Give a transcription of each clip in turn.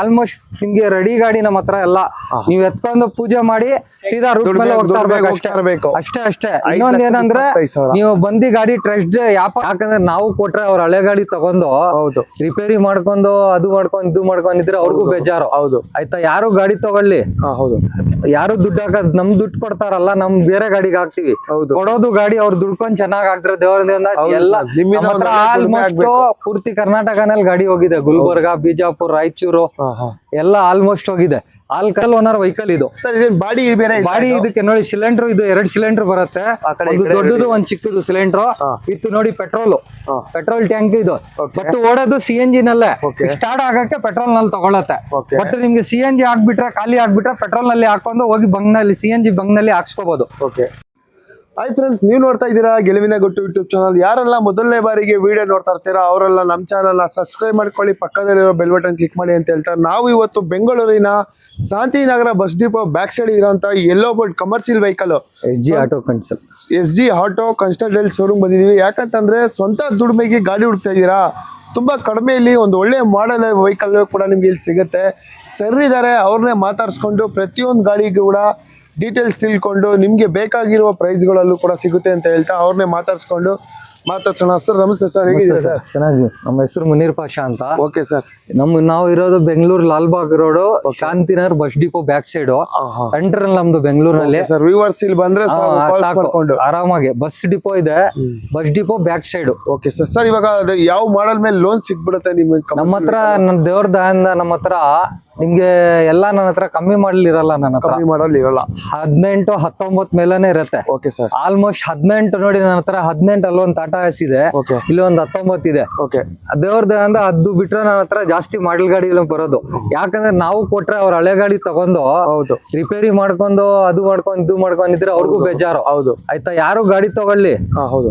Almost ನಿಮ್ಗೆ ready ಗಾಡಿ ನಮ್ಮ ಹತ್ರ ಎಲ್ಲ. ನೀವ್ ಎತ್ಕೊಂಡು ಪೂಜೆ ಮಾಡಿ ಸೀದಾ ರೂಟ್ ಮೇಲೆ ಹೋಗ್ತಾ ಇರ್ಬೇಕು ಅಷ್ಟೇ. ಅಷ್ಟೇ ಅಷ್ಟೇ. ಐದ್ ಇನ್ನೊಂದ್ ಏನಂದ್ರೆ ನೀವು ಬಂದಿ ಗಾಡಿ ಟ್ರಸ್ಟ್ ಯಾಪ ಯಾಕಂದ್ರೆ ನಾವು ಕೊಟ್ರೆ ಅವ್ರ ಹಳೆ ಗಾಡಿ ತಗೊಂಡು ಹೌದು. ರಿಪೇರಿ ಮಾಡ್ಕೊಂಡು ಅದು ಮಾಡ್ಕೊಂಡು ಇದು ಮಾಡ್ಕೊಂಡಿದ್ರೆ ಅವ್ರಿಗೂ ಬೇಜಾರು. ಹೌದು. ಆಯ್ತಾ? ಯಾರು ಗಾಡಿ ತಗೊಳ್ಳಿ. ಹೌದು. ಯಾರು ದುಡ್ಡು ಹಾಕದ್ ನಮ್ ದುಡ್ಡು ಕೊಡ್ತಾರಲ್ಲ ನಮ್ ಬೇರೆ ಗಾಡಿಗೆ ಹಾಕ್ತಿವಿ. ಕೊಡೋದು ಗಾಡಿ ಅವ್ರು ದುಡ್ಕೊಂಡ್ ಚೆನ್ನಾಗ್ ಆಗ್ತಾರೆ ದೇವರದಿಂದ. ಎಲ್ಲ ಆಲ್ಮೋಸ್ಟ್ ಪೂರ್ತಿ ಕರ್ನಾಟಕನಲ್ಲಿ ಗಾಡಿ ಹೋಗಿದೆ. ಗುಲ್ಬರ್ಗ ಬಿಜಾಪುರ್ ರಾಯಚೂರು. ಎಲ್ಲ ಆಲ್ಮೋಸ್ಟ್ ಹೋಗಿದೆ. ಆಲ್ ಕಲ್ ಓನರ್ ವೆಹಿಕಲ್ ಇದು. ಬಾಡಿ ಬೇರೆ ಬಾಡಿ ಇದಕ್ಕೆ ನೋಡಿ ಸಿಲಿಂಡರ್ ಇದು ಎರಡ್ ಸಿಲಿಂಡರ್ ಬರುತ್ತೆ. ಒಂದು ದೊಡ್ಡದು ಒಂದ್ ಚಿಕ್ಕದು ಸಿಲಿಂಡರ್. ಇತ್ತು ನೋಡಿ ಪೆಟ್ರೋಲ್. ಪೆಟ್ರೋಲ್ ಟ್ಯಾಂಕ್ ಇದು. ಬಟ್ ಓಡೋದು ಸಿ ಎನ್ ಜಿ ನಲ್ಲೇ. ಸ್ಟಾರ್ಟ್ ಆಗಕ್ಕೆ ಪೆಟ್ರೋಲ್ನಲ್ಲಿ ತಗೊಳತ್ತೆ. ಬಟ್ ನಿಮ್ಗೆ ಸಿ ಎನ್ ಜಿ ಹಾಕ್ಬಿಟ್ರೆ ಖಾಲಿ ಆಗ್ಬಿಟ್ರೆ ಪೆಟ್ರೋಲ್ನಲ್ಲಿ ಹಾಕೊಂಡು ಹೋಗಿ ಬಂಗ್ನಲ್ಲಿ ಸಿ ಎನ್ ಜಿ ಬಂಗ್ನಲ್ಲಿ ಹಾಕ್ಸ್ಕೋಬಹುದು ಓಕೆ ಹಾಯ್ ಫ್ರೆಂಡ್ಸ್ ನೀವು ನೋಡ್ತಾ ಇದ್ದೀರಾ ಗೆಲುವಿನ ಗೊಟ್ಟು ಯೂಟ್ಯೂಬ್ ಚಾನಲ್ ಯಾರೆಲ್ಲ ಮೊದಲನೇ ಬಾರಿಗೆ ವಿಡಿಯೋ ನೋಡ್ತಾ ಇರ್ತೀರಾ ಅವರೆಲ್ಲ ನಮ್ಮ ಚಾನಲ್ನ ಸಬ್ಸ್ಕ್ರೈಬ್ ಮಾಡ್ಕೊಳ್ಳಿ ಪಕ್ಕದಲ್ಲಿರೋ ಬೆಲ್ ಬಟನ್ ಕ್ಲಿಕ್ ಮಾಡಿ ಅಂತ ಹೇಳ್ತಾರೆ ನಾವು ಇವತ್ತು ಬೆಂಗಳೂರಿನ Shantinagar bus depot back side ಇರೋಂಥ yellow board commercial vehicle S G auto Kansal S G auto ಕನ್ಸ್ಟಲ್ showroom ಬಂದಿದ್ದೀವಿ. ಯಾಕಂತಂದ್ರೆ ಸ್ವಂತ ದುಡಿಮೆಗೆ ಗಾಡಿ ಹುಡುಕ್ತಾ ಇದ್ದೀರಾ ತುಂಬಾ ಕಡಿಮೆಯಲ್ಲಿ ಒಂದು ಒಳ್ಳೆ ಮಾಡಲ್ ವೆಹಿಕಲ್ ಕೂಡ ನಿಮ್ಗೆ ಇಲ್ಲಿ ಸಿಗುತ್ತೆ. ಸರ್ ಇದ್ದಾರೆ ಅವ್ರನ್ನೇ ಮಾತಾಡಿಸ್ಕೊಂಡು ಪ್ರತಿಯೊಂದು ಗಾಡಿಗೂ ಕೂಡ ಡೀಟೇಲ್ಸ್ ತಿಳ್ಕೊಂಡು ನಿಮಗೆ ಬೇಕಾಗಿರುವ ಪ್ರೈಸ್ಗಳಲ್ಲೂ ಕೂಡ ಸಿಗುತ್ತೆ ಅಂತ ಹೇಳ್ತಾ ಅವ್ರನ್ನೇ ಮಾತಾಡಿಸ್ಕೊಂಡು ಮಾತಾಡ್ಸೋಣ. ಸರ್ ನಮಸ್ತೆ ಸರ್ ಹೇಗಿದೆ ಸರ್? ಚೆನ್ನಾಗಿ ನಮ್ಮ ಹೆಸರು ಮುನೀರ್ ಪಾಷಾ ಅಂತ. Okay sir. ನಮ್ ನಾವು ಇರೋದು Bengaluru Lalbagh road Shantinagar bus depot back side center ನಮ್ದು ಬೆಂಗಳೂರಲ್ಲಿ ಸರ್ ವಿವರ್ಸ್ ಇಲ್ಲಿ ಬಂದ್ರೆ ಆರಾಮಾಗಿ. ಬಸ್ ಡಿಪೋ ಇದೆ. Bus depot back side okay sir. Sir ಇವಾಗ ಯಾವ ಮಾಡಲ್ ಮೇಲೆ ಲೋನ್ ಸಿಕ್ಬಿಡುತ್ತೆ ನಿಮ್ಗೆ? ನಮ್ಮ ಹತ್ರ ನನ್ನ ದೇವ್ರ ದಯಿಂದ ನಮ್ಮ ಹತ್ರ ನಿಮ್ಗೆ ಎಲ್ಲಾ ನನ್ನ ಹತ್ರ ಕಮ್ಮಿ ಮಾಡಲಿರಲ್ಲ ನನ್ನ ಹತ್ರ. ಕಮ್ಮಿ ಮಾಡಲ್ ಇರಲ್ಲ. ಹದಿನೆಂಟು ಹತ್ತೊಂಬತ್ ಮೇಲೇನೆ ಇರತ್ತೆ. ಓಕೆ ಸರ್ ಆಲ್ಮೋಸ್ಟ್ ಹದಿನೆಂಟು ನೋಡಿ ನನ್ನ ಹತ್ರ ಹದಿನೆಂಟು ಅಲ್ಲೊಂದು ಟಾಟಾ ಎಸ್ ಇದೆ ಇಲ್ಲಿ ಒಂದು ಹತ್ತೊಂಬತ್ತು ಇದೆ. ಓಕೆ ದಯಿಂದ ಅದು ಬಿಟ್ರೆ ನನ್ನ ಹತ್ರ ಜಾಸ್ತಿ ಮಾಡಲ್ ಗಾಡಿ ಬರೋದು. ಯಾಕಂದ್ರೆ ನಾವು ಕೊಟ್ರೆ ಅವ್ರ ಹಳೆ ಗಾಡಿ ತಗೊಂಡು ಹೌದು. ರಿಪೇರಿ ಮಾಡ್ಕೊಂಡು ಅದು ಮಾಡ್ಕೊಂಡು ಇದು ಮಾಡ್ಕೊಂಡಿದ್ರೆ ಅವ್ರಿಗೂ ಬೇಜಾರು. ಹೌದು. ಆಯ್ತಾ? ಯಾರು ಗಾಡಿ ತಗೊಳ್ಳಿ. ಹೌದು.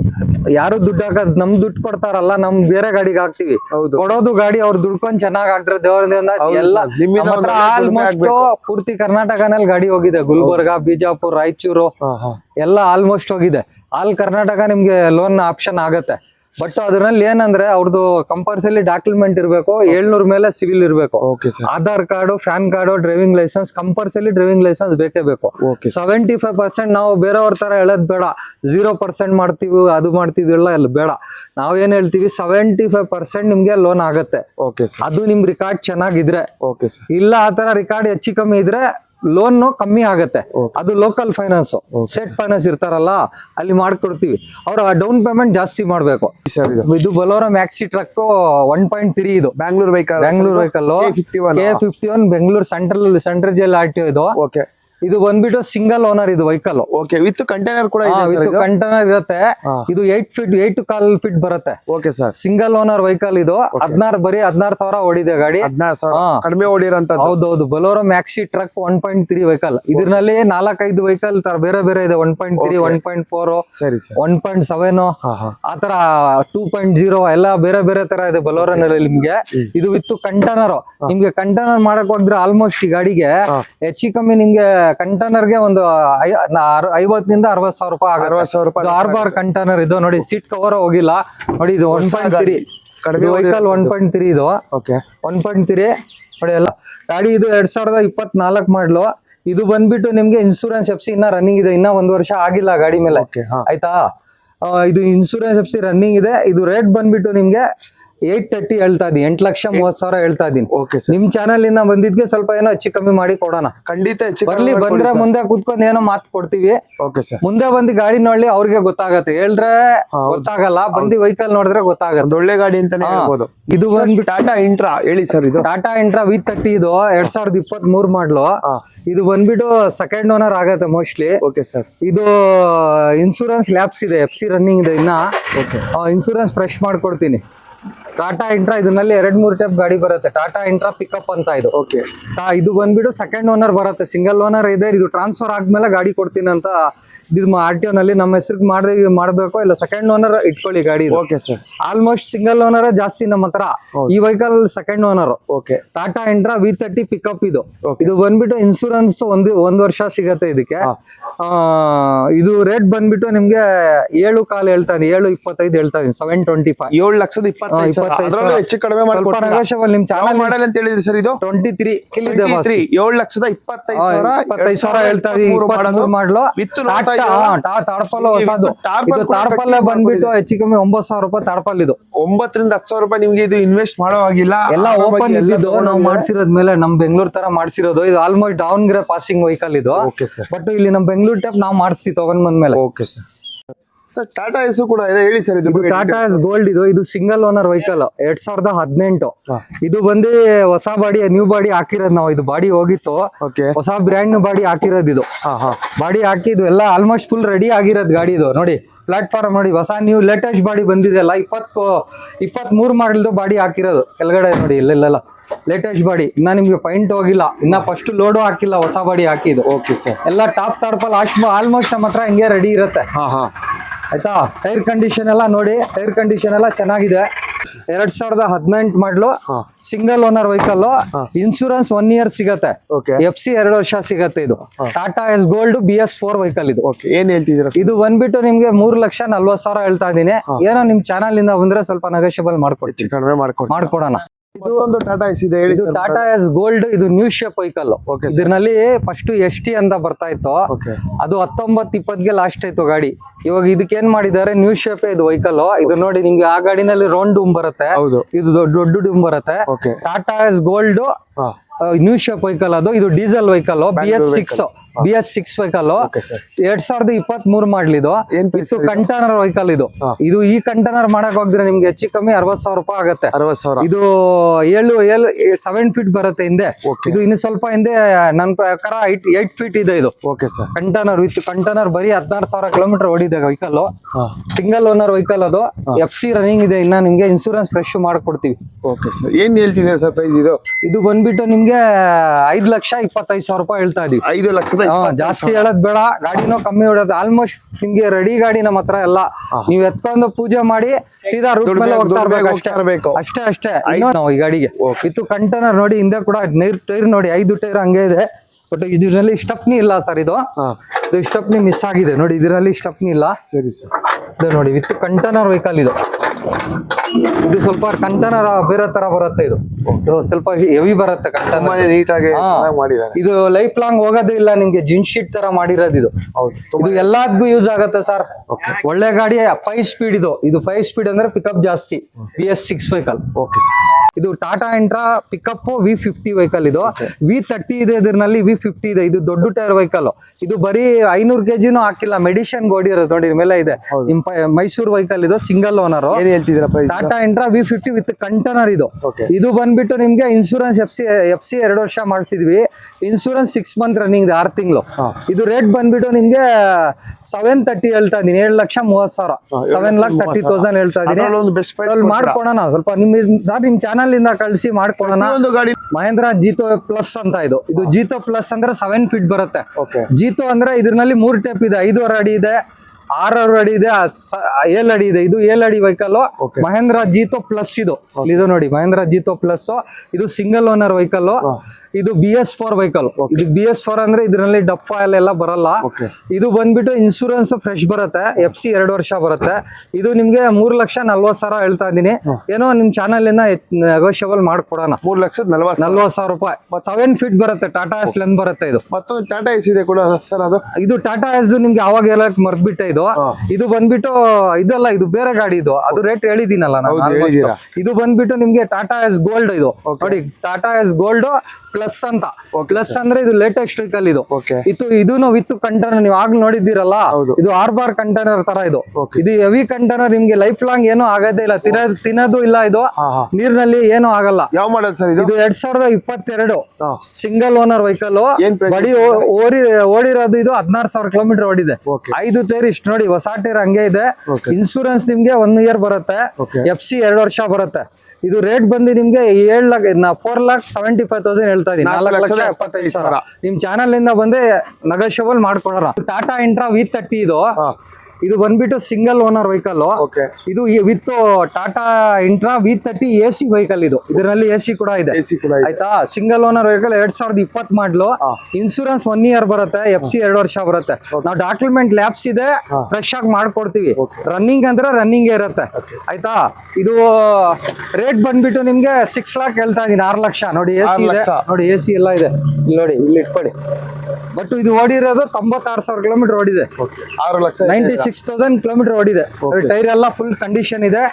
ಯಾರು ದುಡ್ಡು ಹಾಕದ್ ನಮ್ ದುಡ್ಡು ಕೊಡ್ತಾರಲ್ಲ ನಮ್ ಬೇರೆ ಗಾಡಿಗೆ ಹಾಕ್ತಿವಿ. ಕೊಡೋದು ಗಾಡಿ ಅವ್ರು ದುಡ್ಕೊಂಡ್ ಚೆನ್ನಾಗ್ ಆಗ್ತಾರೆ ದೇವರದಿಂದ ಎಲ್ಲ ನಿಮ್ಮಿಂದ ನಮ್ಮ ಹತ್ರ ಒಂದು ಒಳ್ಳೆ ದುಡಿಮೆ ಆಲ್ಮೋಸ್ಟ್ ಆಗ್ಬೇಕು. ಪೂರ್ತಿ ಕರ್ನಾಟಕನಲ್ಲಿ ಗಾಡಿ ಹೋಗಿದೆ. ಗುಲ್ಬರ್ಗ ಬಿಜಾಪುರ್ ರಾಯಚೂರು ಹಾ ಹಾ. ಎಲ್ಲ ಆಲ್ಮೋಸ್ಟ್ ಹೋಗಿದೆ. ಆಲ್ ಕರ್ನಾಟಕ ನಿಮ್ಗೆ ಲೋನ್ ಆಪ್ಷನ್ ಆಗತ್ತೆ. ಬಟ್ ಅದ್ರಲ್ಲಿ ಏನಂದ್ರೆ ಅವ್ರದ್ದು ಕಂಪಲ್ಸರಿ ಡಾಕ್ಯುಮೆಂಟ್ ಇರಬೇಕು ಏಳ್ನೂರ್ ಮೇಲೆ ಸಿವಿಲ್ ಇರಬೇಕು. Aadhaar card PAN card driving licence compulsory driving licence ಬೇಕೇ ಬೇಕು. ಓಕೆ ಸೆವೆಂಟಿ ಫೈವ್ ಪರ್ಸೆಂಟ್ ನಾವು ಬೇರೆಯವ್ರ ತರ ಹೇಳೋದ್ ಬೇಡ. ಜೀರೋ ಪರ್ಸೆಂಟ್ ಮಾಡ್ತೀವಿ ಅದು ಮಾಡ್ತೀವಿ ಎಲ್ಲ ಬೇಡ. ನಾವ್ ಏನ್ ಹೇಳ್ತೀವಿ ಸೆವೆಂಟಿ ಫೈವ್ ಪರ್ಸೆಂಟ್ ನಿಮ್ಗೆ ಲೋನ್ ಆಗುತ್ತೆ. ಅದು ನಿಮ್ ರಿಕಾರ್ಡ್ ಚೆನ್ನಾಗಿದ್ರೆ. ಇಲ್ಲ ಆತರ ತರ ರಿಕಾರ್ಡ್ ಹೆಚ್ಚು ಕಮ್ಮಿ ಇದ್ರೆ ಲೋನ್ ಕಮ್ಮಿ ಆಗುತ್ತೆ. ಅದು ಲೋಕಲ್ ಫೈನಾನ್ಸ್ ಸೆಟ್ ಫೈನಾನ್ಸ್ ಇರ್ತಾರಲ್ಲ ಅಲ್ಲಿ ಮಾಡ್ಕೊಡ್ತೀವಿ. ಅವ್ರ ಡೌನ್ ಪೇಮೆಂಟ್ ಜಾಸ್ತಿ ಮಾಡ್ಬೇಕು. ಇದು. Bolero maxi truck one point three ಇದು. Bangalore vehicle Bengaluru vehicle fifty one Bengaluru central central gel R T ಇದು. ಓಕೆ ಇದು ಬಂದ್ಬಿಟ್ಟು ಸಿಂಗಲ್ ಓನರ್ ಇದು ವೆಹಿಕಲ್ ಓಕೆ ವಿತ್ ಕಂಟೈನರ್ ಕೂಡ ಇದು ಕಂಟೈನರ್ ಇರುತ್ತೆ. ಇದು ಏಟ್ ಫೀಟ್ ಏಟ್ ಕಾಲ್ ಫೀಟ್ ಬರುತ್ತೆ. Okay sir single owner vehicle ಇದು. ಹದಿನಾರು ಬರೀ ಹದಿನಾರು ಸಾವಿರ ಓಡಿದೆ ಗಾಡಿ. ಕಡಿಮೆ ಓಡಿರಂತ ಹೌದೌದು. Bolero maxi truck one point three vehicle ಇದ್ರಲ್ಲಿ ನಾಲ್ಕೈದು ವೆಹಿಕಲ್ ತರ ಬೇರೆ ಬೇರೆ ಇದೆ. One point three one point four ಸರಿ ಒನ್ ಪಾಯಿಂಟ್ ಸೆವೆನ್ ಆತರ ಟೂ ಪಾಯಿಂಟ್ ಜೀರೋ ಎಲ್ಲ ಬೇರೆ ಬೇರೆ ತರ ಇದೆ ಬಲೋರನಲ್ಲಿ ನಿಮ್ಗೆ. ಇದು ವಿತ್ ಕಂಟೈನರ್ ನಿಮ್ಗೆ ಕಂಟೈನರ್ ಮಾಡಕ್ ಹೋದ್ರೆ ಆಲ್ಮೋಸ್ಟ್ ಈ ಗಾಡಿಗೆ ಹೆಚ್ಚು ಕಮ್ಮಿ ನಿಮ್ಗೆ ಕಂಟೈನರ್ಗೆ ಒಂದು ಐವತ್ತಿಂದ ಅರವತ್ ಸಾವಿರ ರೂಪಾಯಿ ಅರವತ್ ಸಾವಿರ ರೂಪಾಯಿ ಇದು ಆರ್ ಬಾರ್ ಕಂಟೈನರ್ ಇದು ನೋಡಿ ಸೀಟ್ ಕವರ್ ಹೋಗಿಲ್ಲ. ನೋಡಿ ಇದು one point three vehicle one point three ಇದು. ಒನ್ ಪಾಯಿಂಟ್ ತ್ರೀ ನೋಡಿ ಎಲ್ಲ. ಗಾಡಿ ಇದು ಎರಡ್ ಸಾವಿರದ ಇಪ್ಪತ್ನಾಲ್ಕು ಮಾಡ್ಲು ಇದು ಬಂದ್ಬಿಟ್ಟು ನಿಮ್ಗೆ ಇನ್ಸೂರೆನ್ಸ್ ಎಫ್ ಸಿ ಇನ್ನ ರನ್ನಿಂಗ್ ಇದೆ. ಇನ್ನ ಒಂದ್ ವರ್ಷ ಆಗಿಲ್ಲ ಗಾಡಿ ಮೇಲೆ. ಆಯ್ತಾ? ಇದು ಇನ್ಸೂರೆನ್ಸ್ ಎಫ್ ಸಿ ರನ್ನಿಂಗ್ ಇದೆ. ಇದು ರೇಟ್ ಬಂದ್ಬಿಟ್ಟು ನಿಮ್ಗೆ ಏಟ್ ತರ್ಟಿ ಹೇಳ್ತಾ ಇದೀನಿ ಎಂಟ್ ಲಕ್ಷ ಮೂವತ್ ಸಾವಿರ ಹೇಳ್ತಾ ಸರ್ ನಿಮ್ ಚಾನಲ್ ಇಂದ ಬಂದಿದ್ಗೆ ಸ್ವಲ್ಪ ಏನೋ ಹೆಚ್ಚು ಕಮ್ಮಿ ಮಾಡಿ ಕೊಡೋಣ. ಖಂಡಿತ ಬರ್ಲಿ ಬಂದ್ರೆ ಮುಂದೆ ಕುತ್ಕೊಂಡ್ ಏನೋ ಮಾತು ಕೊಡ್ತೀವಿ. ಮುಂದೆ ಬಂದು ಗಾಡಿ ನೋಡ್ಲಿ ಅವ್ರಿಗೆ ಗೊತ್ತಾಗತ್ತೆ. ಹೇಳ್ರೆ ಗೊತ್ತಾಗಲ್ಲ ಬಂದಿ ವೆಹಿಕಲ್ ನೋಡಿದ್ರೆ ಗೊತ್ತಾಗತ್ತೆ. ಒಳ್ಳೆ ಗಾಡಿ ಅಂತಾನೆ ಹೇಳ್ಬೋದು. ಇದು ಬಂದ್ಬಿಟ್ಟು ಟಾಟಾ ಇಂಟ್ರಾ ಹೇಳಿ ಸರ್ ಇದು. ಟಾಟಾ ಇಂಟ್ರಾ ವಿ ತರ್ಟಿ ಇದು ಎರಡ್ ಸಾವಿರದ ಇಪ್ಪತ್ತ್ ಮೂರ್ ಮಾಡ್ಲು ಇದು ಬಂದ್ಬಿಟ್ಟು ಸೆಕೆಂಡ್ ಓನರ್ ಆಗತ್ತೆ ಮೋಸ್ಟ್ಲಿ ಓಕೆ ಸರ್ ಇದು ಇನ್ಸೂರೆನ್ಸ್ ಲ್ಯಾಬ್ಸ್ ಇದೆ ಎಫ್ ಸಿ ರನ್ನಿಂಗ್ ಇದೆ ಇನ್ನ. ಇನ್ಸೂರೆನ್ಸ್ ಫ್ರೆಶ್ ಮಾಡ್ಕೊಡ್ತೀನಿ. ಟಾಟಾ ಇಂಟ್ರಾ ಇದನ್ನಲ್ಲಿ ಎರಡ್ ಮೂರ್ ಟೈಪ್ ಗಾಡಿ ಬರುತ್ತೆ. ಟಾಟಾ ಇಂಟ್ರಾ ಪಿಕಪ್ ಅಂತ ಇದು. ಓಕೆ ಇದು ಬಂದ್ಬಿಟ್ಟು ಸೆಕೆಂಡ್ ಓನರ್ ಬರುತ್ತೆ. ಸಿಂಗಲ್ ಓನರ್ ಇದೆ. ಇದು ಟ್ರಾನ್ಸ್ಫರ್ ಆದ್ಮೇಲೆ ಗಾಡಿ ಕೊಡ್ತೀನಿ ಅಂತ ಇದು ಆರ್ ಟಿ ನಲ್ಲಿ ನಮ್ಮ ಹೆಸರು ಮಾಡಿ ಮಾಡಬೇಕು ಇಲ್ಲ ಸೆಕೆಂಡ್ ಓನರ್ ಇಟ್ಕೊಳ್ಳಿ ಗಾಡಿ okay sir almost single owner ಜಾಸ್ತಿ ನಮ್ಮ ಹತ್ರ. ಈ vehicle second owner okay Tata Intra V thirty pickup ಇದು. ಇದು ಬಂದ್ಬಿಟ್ಟು ಇನ್ಸೂರೆನ್ಸ್ ಒಂದು ಒಂದ್ ವರ್ಷ ಸಿಗತ್ತೆ ಇದಕ್ಕೆ. ಆ, ಇದು ರೇಟ್ ಬಂದ್ಬಿಟ್ಟು ನಿಮ್ಗೆ ಏಳು ಕಾಲ್ ಹೇಳ್ತಾನೆ. ಏಳು ಇಪ್ಪತ್ತೈದು ಹೇಳ್ತಾನೆ. ಸೆವೆನ್ ಟ್ವೆಂಟಿ ಫೈವ್ ಏಳು ಲಕ್ಷದ ಇಪ್ಪತ್ತೈದು ಹೆಚ್ಚು ಕಡಿಮೆ negotiable ನಿಮ್ ಚಾನಲ್ ಮಾಡಲ್ ಅಂತ ಹೇಳಿದ್ರಿ ಸರ್ ಇದು? ಟ್ವೆಂಟಿ ತ್ರೀ ತ್ರೀ ಏಳು ಲಕ್ಷದ ಇಪ್ಪತ್ತೈದು ಸಾವಿರ ಇಪ್ಪತ್ತೈದು ಸಾವಿರ ಹೇಳ್ತಾ ಇಪ್ಪತ್ಮೂರು ಮಾಡ್ಲು. ವಿತ್ ತಾಡ್ಪಲ್ ಹೊಸದು. ಇದು ತಾಡ್ಪಲ್ಲೇ ಬಂದ್ಬಿಟ್ಟು ಹೆಚ್ಚು ಕಮ್ಮಿ ಒಂಬತ್ತು ಸಾವಿರ ರೂಪಾಯಿ ತಾಡ್ಪಲ್ ಇದು. ಒಂಬತ್ತರಿಂದ ಹತ್ತು ಸಾವಿರ ರೂಪಾಯಿ ನಿಮ್ಗೆ ಇದು ಇನ್ವೆಸ್ಟ್ ಮಾಡೋ ಆಗಿಲ್ಲ ಎಲ್ಲ ಓಪನ್ ಇದ್ದಿದ್ದು ನಾವು. ಮಾಡ್ಸಿರೋದ್ ಮೇಲೆ ನಮ್ ಬೆಂಗಳೂರು ತರ ಮಾಡ್ಸಿರೋದು. ಇದು ಆಲ್ಮೋಸ್ಟ್ ಡೌನ್ ಗ್ರೇ ಪಾಸಿಂಗ್ ವೆಹಿಕಲ್ ಇದು. ಬಟ್ ಇಲ್ಲಿ ನಮ್ ಬೆಂಗಳೂರು ಟೈಪ್ ನಾವು ಮಾಡಿಸ್ತೀವಿ ತಗೊಂಡ್ ಬಂದ್ಮೇಲೆ. Okay sir sir Tata Ace ಕೂಡ ಇದೆ. ಹೇಳಿ ಸರ್ ಇದು ಇದು ಟಾಟಾ ಎಸ್ ಗೋಲ್ಡ್ ಇದು ಇದು ಸಿಂಗಲ್ ಓನರ್ ವೆಹಿಕಲ್ ಎರಡ್ ಸಾವಿರದ ಹದಿನೆಂಟು. ಇದು ಬಂದು ಹೊಸ ಬಾಡಿ ನ್ಯೂ ಬಾಡಿ ಹಾಕಿರೋದು ನಾವು. ಇದು ಬಾಡಿ ಹೋಗಿತ್ತು. ಹೊಸ ಬ್ರ್ಯಾಂಡ್ ಬಾಡಿ ಹಾಕಿರೋದು ಇದು. ಬಾಡಿ ಹಾಕಿದ್ದು ಎಲ್ಲ ಆಲ್ಮೋಸ್ಟ್ ಫುಲ್ ರೆಡಿ ಆಗಿರೋದು ಗಾಡಿ ಇದು. ನೋಡಿ ಪ್ಲಾಟ್ಫಾರ್ಮ್ ನೋಡಿ ಹೊಸ ನ್ಯೂ ಲೇಟೆಸ್ಟ್ ಬಾಡಿ ಬಂದಿದೆಲ್ಲ ಇಪ್ಪತ್ ಇಪ್ಪತ್ ಮೂರು ಮಾಡಲ್ದು ಬಾಡಿ ಹಾಕಿರೋದು. ಕೆಳಗಡೆ ನೋಡಿ ಇಲ್ಲೆಲ್ಲ ಲೇಟೆಸ್ಟ್ ಬಾಡಿ ಇನ್ನ ನಿಮ್ಗೆ ಪೈಂಟ್ ಹೋಗಿಲ್ಲ. ಇನ್ನ ಫಸ್ಟ್ ಲೋಡು ಹಾಕಿಲ್ಲ ಹೊಸ ಬಾಡಿ ಹಾಕಿದ್ದು. ಓಕೆ ಸರ್ ಎಲ್ಲ ಟಾಪ್ ತಾರ್ಪಲ್ ಆಲ್ಮೋಸ್ಟ್ ನಮ್ಮ ಹತ್ರ ಹಿಂಗೆ ರೆಡಿ ಇರುತ್ತೆ. ಆಯ್ತಾ? ಏರ್ ಕಂಡೀಷನ್ ಎಲ್ಲ ನೋಡಿ ಏರ್ ಕಂಡೀಷನ್ ಎಲ್ಲ ಚೆನ್ನಾಗಿದೆ. ಎರಡ್ ಸಾವಿರದ ಹದಿನೆಂಟು ಮಾಡ್ಲು. Single owner vehicle insurance one year ಸಿಗತ್ತೆ. ಎಫ್ ಸಿ ಎರಡು ವರ್ಷ ಸಿಗತ್ತೆ ಇದು. Tata Ace gold B S four vehicle ಇದು. ಏನ್ ಹೇಳ್ತಿದ್ರ ಇದು ಬಂದ್ಬಿಟ್ಟು ನಿಮ್ಗೆ ಮೂರ್ ಲಕ್ಷ ನಲ್ವತ್ ಸಾವಿರ ಹೇಳ್ತಾ ಇದೀನಿ ಏನೋ ನಿಮ್ ಚಾನಲ್ ಇಂದ ಬಂದ್ರೆ ಸ್ವಲ್ಪ ನೆಗೋಷಿಯಬಲ್ ಮಾಡ್ಕೊಡ್ತೀನಿ. ಹೆಚ್ಚು ಕಡಿಮೆ ಒಂದು ಟಾಟಾ ಎಸ್ ಇದೆ ಹೇಳಿ ಇದು ಟಾಟಾ ಎಸ್ ಗೋಲ್ಡ್ ಇದು ನ್ಯೂ ಶೇಪ್ ವೆಹಿಕಲ್ ಇದ್ರಲ್ಲಿ ಫಸ್ಟ್ ಎಸ್ ಟಿ ಅಂತ ಬರ್ತಾ ಇತ್ತು? ಅದು ಹತ್ತೊಂಬತ್ ಇಪ್ಪತ್ಗೆ ಲಾಸ್ಟ್ ಆಯ್ತು ಗಾಡಿ. ಇವಾಗ ಇದಕ್ಕೆ ಏನ್ ಮಾಡಿದ್ದಾರೆ? ನ್ಯೂ ಶೇಪ್ ಇದು ವೆಹಿಕಲ್ ಇದು ನೋಡಿ ನಿಮ್ಗೆ ಆ ಗಾಡಿನಲ್ಲಿ ರೌಂಡ್ ಡೂಮ್ ಬರುತ್ತೆ. ಇದು ದೊಡ್ಡ ದೊಡ್ಡ ಡೂಮ್ ಬರುತ್ತೆ. Tata Ace gold new shape vehicle ಅದು. ಇದು diesel vehicle B S six B S six vehicle ಎರಡ್ ಸಾವಿರದ ಇಪ್ಪತ್ತ್ ಮೂರ್ ಮಾಡ್ಲಿದು ಇದು ಕಂಟೈನರ್ ವೆಹಿಕಲ್ ಇದು. ಇದು ಈ ಕಂಟೈನರ್ ಮಾಡಕ್ ಹೋಗಿದ್ರೆ ನಿಮ್ಗೆ ಹೆಚ್ಚು ಕಮ್ಮಿ ಅರವತ್ ಸಾವಿರ ರೂಪಾಯಿ ಆಗುತ್ತೆ. ಇದು ಏಳು ಏಳು ಸೆವೆನ್ ಫೀಟ್ ಬರುತ್ತೆ ಹಿಂದೆ. ಇದು ಇನ್ನು ಸ್ವಲ್ಪ ಹಿಂದೆ ನನ್ನ ಪ್ರಕಾರ ಏಟ್ ಫೀಟ್ ಇದೆ ಇದು. ಕಂಟೈನರ್ ವಿತ್ ಕಂಟೈನರ್ ಬರೀ ಹದಿನಾರು ಸಾವಿರ ಕಿಲೋಮೀಟರ್ ಓಡಿದೆ ವೆಹಿಕಲ್ ಸಿಂಗಲ್ ಓನರ್ ವೆಹಿಕಲ್ ಅದು. ಎಫ್ ಸಿ ರನ್ನಿಂಗ್ ಇದೆ. ಇನ್ನ ನಿಮ್ಗೆ ಇನ್ಸೂರೆನ್ಸ್ ಫ್ರೆಶ್ ಮಾಡ್ಕೊಡ್ತೀವಿ. ಓಕೆ ಸರ್ ಏನ್ ಹೇಳ್ತಿದ್ದೀರಾ ಸರ್ ಪ್ರೈಸ್ ಇದು? ಇದು ಬಂದ್ಬಿಟ್ಟು ನಿಮ್ಗೆ ಐದ್ ಲಕ್ಷ ಇಪ್ಪತ್ತೈದು ಸಾವಿರ ರೂಪಾಯಿ ಹೇಳ್ತಾ ಇದೀವಿ. ಐದು ಲಕ್ಷದ ಜಾಸ್ತಿ ಹೇಳೋದ್ ಬೇಡ. ಗಾಡಿನೂ ಕಮ್ಮಿ ಹೊಡೋದು ಆಲ್ಮೋಸ್ಟ್ ನಿಮ್ಗೆ ರೆಡಿ ಗಾಡಿ ನಮ್ಮ ಹತ್ರ ಎಲ್ಲ. ನೀವ್ ಎತ್ಕೊಂಡು ಪೂಜೆ ಮಾಡಿ ಸೀದಾ ರೂಟ್ ಮೇಲೆ ಹೋಗ್ತಾ ಬೇಕು, ಇರ್ಬೇಕು. ಅಷ್ಟೇ ಅಷ್ಟೇ. ನಾವು ಈ ಗಾಡಿಗೆ. ಇದು ಕಂಟೈನರ್ ನೋಡಿ ಹಿಂದೆ ಕೂಡ ನೀರ್ ಟೈರ್ ನೋಡಿ ಐದು ಟೈರ್ ಹಂಗೆ ಇದೆ. ಬಟ್ ಇದರಲ್ಲಿ ಸ್ಟಪ್ನಿ ಇಲ್ಲ ಸರ್ ಇದು. ಇದು ಇದು ಸ್ಟಪ್ನಿ ಮಿಸ್ ಆಗಿದೆ. ನೋಡಿ ಇದರಲ್ಲಿ ಸ್ಟಪ್ನಿ ಇಲ್ಲ. ಸರಿ ಸರ್. ಇದು ನೋಡಿ ವಿತ್ ಕಂಟೈನರ್ ವೆಹಿಕಲ್ ಇದು. ಇದು ಸ್ವಲ್ಪ ಕಂಟನರ್ ಬೇರೆ ತರ ಬರುತ್ತೆ ಇದು. ಸ್ವಲ್ಪ ಹೆವಿ ಬರುತ್ತೆ ಕಂಟನ ನೀಟಾಗಿ. ಮಾಡಿದ್ದಾರೆ. ಇದು ಲೈಫ್ ಲಾಂಗ್ ಹೋಗೋದೇ ಇಲ್ಲ ನಿಮ್ಗೆ ಜಿನ್ ಶೀಟ್ ತರ ಮಾಡಿರೋದು ಇದು. ಇದು ಎಲ್ಲದಕ್ಕೂ ಯೂಸ್ ಆಗುತ್ತೆ ಸರ್ ಒಳ್ಳೆ ಗಾಡಿ ಫೈವ್ ಸ್ಪೀಡ್ ಇದು. ಇದು ಫೈವ್ ಸ್ಪೀಡ್ ಅಂದ್ರೆ ಪಿಕಪ್ ಜಾಸ್ತಿ. B S six vehicle okay ಇದು Tata Intra pickup V fifty vehicle ಇದು. ವಿ ತರ್ಟಿ ಇದೆ ಇದ್ರಲ್ಲಿ ವಿ ಫಿಫ್ಟಿ ಇದೆ. ಇದು ದೊಡ್ಡ ಟೈರ್ ವೆಹಿಕಲ್ ಇದು ಬರೀ ಐನೂರು ಕೆಜಿನೂ ಹಾಕಿಲ್ಲ. ಮೆಡಿಷನ್ ಗೋಡಿ ಇರೋದು ನೋಡಿ ಮೇಲೆ ಇದೆ. ಮೈಸೂರು ವೆಹಿಕಲ್ ಇದು ಸಿಂಗಲ್ ಓನರ್ ಹೇಳ್ತಿದ್ದೀರಾ Tata Intra V fifty with container ಇದು. ಇದು ಬಂದ್ಬಿಟ್ಟು ನಿಮ್ಗೆ insurance F C F C ಎರಡು ವರ್ಷ ಮಾಡಿಸಿದ್ವಿ. ಇನ್ಶೂರೆನ್ಸ್ ಸಿಕ್ಸ್ ಮಂತ್ ರನ್ನಿಂಗ್ ಆರು ತಿಂಗಳು. ಇದು ರೇಟ್ ಬಂದ್ಬಿಟ್ಟು ನಿಮ್ಗೆ ಸೆವೆನ್ ತರ್ಟಿ ಹೇಳ್ತಾ ಇದೀನಿ ಏಳು ಲಕ್ಷ ಮೂವತ್ ಸಾವಿರ. ಸೆವೆನ್ ಲಾಕ್ ತರ್ಟಿ ತೌಸಂಡ್ ಹೇಳ್ತಾ ಇದೀನಿ ಮಾಡ್ಕೊಳೋಣ. ಸ್ವಲ್ಪ ನಿಮ್ ಸರ್ ನಿಮ್ ಚಾನಲ್ ಇಂದ ಕಳಿಸಿ ಮಾಡ್ಕೊಳೋಣ. ಒಂದು ಗಾಡಿ ಮಹೇಂದ್ರ ಜೀತೋ ಪ್ಲಸ್ ಅಂತ ಇದು. ಇದು ಜೀತೋ ಪ್ಲಸ್ ಅಂದ್ರೆ ಸೆವೆನ್ ಫೀಟ್ ಬರುತ್ತೆ. ಜೀತೋ ಅಂದ್ರೆ ಇದ್ರಲ್ಲಿ ಮೂರ್ ಟೇಪ್ ಇದೆ. ಐದೂವರೆ ಅಡಿ ಇದೆ. ಆರಾರು ಅಡಿ ಇದೆ ಏಳು ಅಡಿ ಇದೆ. ಇದು ಏಳು ಅಡಿ ವೆಹಿಕಲ್. ಮಹೇಂದ್ರ ಜೀತೋ ಪ್ಲಸ್ ಇದು. ಇದು ನೋಡಿ ಮಹೇಂದ್ರ ಜೀತೋ ಪ್ಲಸ್ ಇದು ಸಿಂಗಲ್ ಓನರ್ ವೆಹಿಕಲ್ ಇದು ಬಿ ಎಸ್ ಫೋರ್ ವೆಹಿಕಲ್ ಇದು ಬಿ ಎಸ್ ಫೋರ್ ಅಂದ್ರೆ ಇದರಲ್ಲಿ ಡಪ್ ಫೈಲ್ ಎಲ್ಲ ಬರಲ್ಲ ಇದು ಬಂದ್ಬಿಟ್ಟು ಇನ್ಶೂರೆನ್ಸ್ ಫ್ರೆಶ್ ಬರುತ್ತೆ. ಎಫ್ ಸಿ ಎರಡು ವರ್ಷ ಬರುತ್ತೆ. ಇದು ನಿಮ್ಗೆ ಮೂರ್ ಲಕ್ಷ ನಲ್ವತ್ ಸಾವಿರ ಹೇಳ್ತಾ ಇದೀನಿ ಏನೋ ನಿಮ್ ಚಾನಲ್ ಇಂದ ನೆಗೋಷಿಯಬಲ್ ಮಾಡ್ಕೊಡೋಣ. ಮೂರ್ ಲಕ್ಷದ ಸಾವಿರ. ನಲ್ವತ್ ಸಾವಿರ ರೂಪಾಯಿ. ಸೆವೆನ್ ಫೀಟ್ ಬರುತ್ತೆ. ಟಾಟಾ ಎಸ್ ಲೆನ್ ಬರುತ್ತೆ ಇದು. ಮತ್ತೊಂದು ಟಾಟಾ ಎಸ್ ಇದೆ ಕೂಡ ಸರ್ ಅದು. ಇದು ಟಾಟಾ ಎಸ್ ನಿಮ್ಗೆ ಅವಾಗ ಎಲ್ಲ ಮರ್ದ್ಬಿಟ್ಟೆ ಇದು. ಇದು ಬಂದ್ಬಿಟ್ಟು ಇದಲ್ಲ ಇದು ಬೇರೆ ಗಾಡಿ ಇದು. ಅದು ರೇಟ್ ಹೇಳಿದೀನಲ್ಲ ನಾನು ಇದು ಬಂದ್ಬಿಟ್ಟು ನಿಮ್ಗೆ ಟಾಟಾ ಎಸ್ ಗೋಲ್ಡ್ ಇದು. ನೋಡಿ ಟಾಟಾ ಎಸ್ ಗೋಲ್ಡ್ ಪ್ಲಸ್ ಅಂತ. ಪ್ಲಸ್ ಅಂದ್ರೆ ಇದು ಲೇಟೆಸ್ಟ್ ವೆಹಿಕಲ್ ಇದು. ಇತ್ತು ಇದು ಇದೂನು ವಿತ್ ಕಂಟೈನರ್ ನೀವು ಆಗ್ ನೋಡಿದ್ದೀರಲ್ಲ? ಇದು ಆರ್ ಬಾರ್ ಕಂಟೈನರ್ ತರ ಇದು. ಇದು ಹೆವಿ ಕಂಟೈನರ್ ನಿಮ್ಗೆ ಲೈಫ್ ಲಾಂಗ್ ಏನೂ ಆಗದೇ ಇಲ್ಲ. ತಿನ್ನ ತಿನ್ನೋದು ಇಲ್ಲ ಇದು. ನೀರಿನಲ್ಲಿ ಏನೂ ಆಗಲ್ಲ. ಯಾವ ಮಾಡಲ್ ಸರ್ ಇದು? ಎರಡ್ ಸಾವಿರದ ಇಪ್ಪತ್ತೆರಡು. ಸಿಂಗಲ್ ಓನರ್ ವೆಹಿಕಲ್ ಬಡಿ ಓಡಿ ಓಡಿರೋದು ಇದು ಹದಿನಾರು ಸಾವಿರ ಕಿಲೋಮೀಟರ್ ಓಡಿದೆ. ಐದು ಟೈರ್ ಇಷ್ಟು ನೋಡಿ ಹೊಸ ಟೈರ್ ಹಂಗೆ ಇದೆ. ಇನ್ಸೂರೆನ್ಸ್ ಇನ್ಶೂರೆನ್ಸ್ ನಿಮ್ಗೆ ಒನ್ ಇಯರ್ ಬರುತ್ತೆ. ಎಫ್ ಸಿ ಎರಡು ವರ್ಷ ಬರುತ್ತೆ. ಇದು ರೇಟ್ ಬಂದು ನಿಮ್ಗೆ ಏಳ್ lakh four lakh seventy five thousand ಹೇಳ್ತಾ ಇದೀನಿ. ನಾಲ್ಕು ಲಕ್ಷ ಎಪ್ಪತ್ತೈದು ಸಾವಿರ. ನಿಮ್ ಚಾನಲ್ ಇಂದ ಬಂದೆ ನಗಶಬಲ್ ಮಾಡ್ಕೊಡೋಣ ಟಾಟಾ ಇಂಟ್ರಾ ವಿ ತರ್ಟಿ ಇದು. ಇದು ಬಂದ್ಬಿಟ್ಟು ಸಿಂಗಲ್ ಓನರ್ ವೆಹಿಕಲ್ ಇದು with Tata Intra V thirty A C vehicle ಇದು. ಇದರಲ್ಲಿ ಎ ಸಿ ಕೂಡ ಇದೆ. ಆಯ್ತಾ? ಸಿಂಗಲ್ ಓನರ್ ವೆಹಿಕಲ್ ಎರಡ್ ಸಾವಿರದ ಇಪ್ಪತ್ ಮಾಡ್ಲು. ಇನ್ಸೂರೆನ್ಸ್ ಒನ್ ಇಯರ್ ಬರುತ್ತೆ ಎಫ್ ಸಿ ಎರಡು ವರ್ಷ ಬರುತ್ತೆ. ನಾವು ಡಾಕ್ಯುಮೆಂಟ್ ಲ್ಯಾಬ್ಸ್ ಇದೆ ಫ್ರೆಶ್ ಆಗಿ ಮಾಡ್ಕೊಡ್ತೀವಿ. ರನ್ನಿಂಗ್ ಅಂದ್ರೆ ರನ್ನಿಂಗ್ ಇರುತ್ತೆ. ಆಯ್ತಾ? ಇದು ರೇಟ್ ಬಂದ್ಬಿಟ್ಟು ನಿಮ್ಗೆ ಸಿಕ್ಸ್ ಲಾಕ್ ಹೇಳ್ತಾ ಇದೀನಿ ಆರ್ ಲಕ್ಷ. ನೋಡಿ ಎ ಸಿ ಇದೆ. ನೋಡಿ ಎ ಸಿ ಎಲ್ಲ ಇದೆ. ಇಲ್ಲಿ ನೋಡಿ ಇಲ್ಲಿ ಇಟ್ಕೊಳ್ಳಿ. ಬಟ್ ಇದು ಓಡಿರೋದು ತೊಂಬತ್ತಾರು ಸಾವಿರ ಕಿಲೋಮೀಟರ್ ಓಡಿದೆ. ಆರು lakh ninety six thousand kilometre ಓಡಿದೆ. ಟೈರ್ ಎಲ್ಲ ಫುಲ್ ಕಂಡೀಷನ್ ಇದೆ.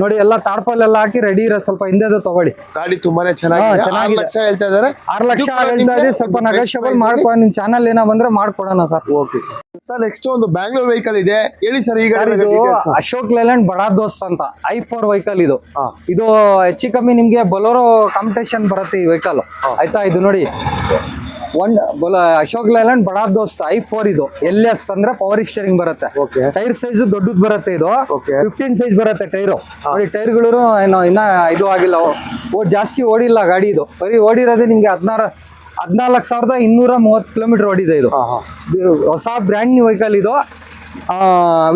ನೋಡಿ ಎಲ್ಲ ತಾರ್ಪಲ್ ಎಲ್ಲ ಹಾಕಿ ರೆಡಿ ಇರೋ ಸ್ವಲ್ಪ ಹಿಂದೆ ತಗೊಳ್ಳಿ. ಗಾಡಿ ತುಂಬಾನೇ ಚೆನ್ನಾಗಿದೆ. ಹಾ, ಆರು ಲಕ್ಷ ಹೇಳ್ತಾ ಇದಾರೆ ಆರು ಲಕ್ಷ ಹೇಳ್ತಾ ಇದೆ ಸ್ವಲ್ಪ ನೆಗೋಷಿಯಬಲ್ ಮಾಡ್ಕೊ ನಿಮ್ ಚಾನಲ್ ಏನೋ ಬಂದ್ರೆ ಮಾಡ್ಕೊಡೋಣ sir. Okay sir sir next ಒಂದು ಬ್ಯಾಂಗ್ಳೂರ್ ವೆಹಿಕಲ್ ಇದೆ. ಹೇಳಿ ಸರ್ ಈಗ ಇದು. ಅಶೋಕ್ ಲೇಲ್ಯಾಂಡ್ ಬಡಾ ದೋಸ್ತ್ ಅಂತ. ಐ ಫೋರ್ ವೆಹಿಕಲ್ ಇದು. ಇದು ಹೆಚ್ಚು ಕಮ್ಮಿ ನಿಮ್ಗೆ ಬೊಲೋರೋ ಕಾಂಪಿಟೇಷನ್ ಬರುತ್ತೆ ಈ ವೆಹಿಕಲ್ ಆಯ್ತಾ? ಇದು ನೋಡಿ. One ಬೊಲ Ashok Leyland Bada Dost I four ಇದು. ಎಲ್ ಎಸ್ ಅಂದ್ರೆ ಪವರ್ ಸ್ಟೇರಿಂಗ್ ಬರುತ್ತೆ. ಓಕೆ ಟೈರ್ ಸೈಜ್ ದೊಡ್ಡದು ಬರುತ್ತೆ ಇದು. ಫಿಫ್ಟೀನ್ ಸೈಜ್ ಬರುತ್ತೆ ಟೈರು ನೋಡಿ ಟೈರ್ಗಳು ಏನೋ ಇನ್ನ ಇದು ಆಗಿಲ್ಲ. ಓ ಜಾಸ್ತಿ ಓಡಿಲ್ಲ ಗಾಡಿ ಇದು. ಬರೀ ಓಡಿರೋದೇ ನಿಮ್ಗೆ ಹದಿನಾರು ಹದಿನಾಲ್ಕು ಸಾವಿರದ ಇನ್ನೂರ ಮೂವತ್ತು ಕಿಲೋಮೀಟರ್ ಓಡಿದೆ ಇದು. ಹೊಸ ಬ್ರ್ಯಾಂಡ್ ನ್ಯೂ ವೆಹಿಕಲ್ ಇದು.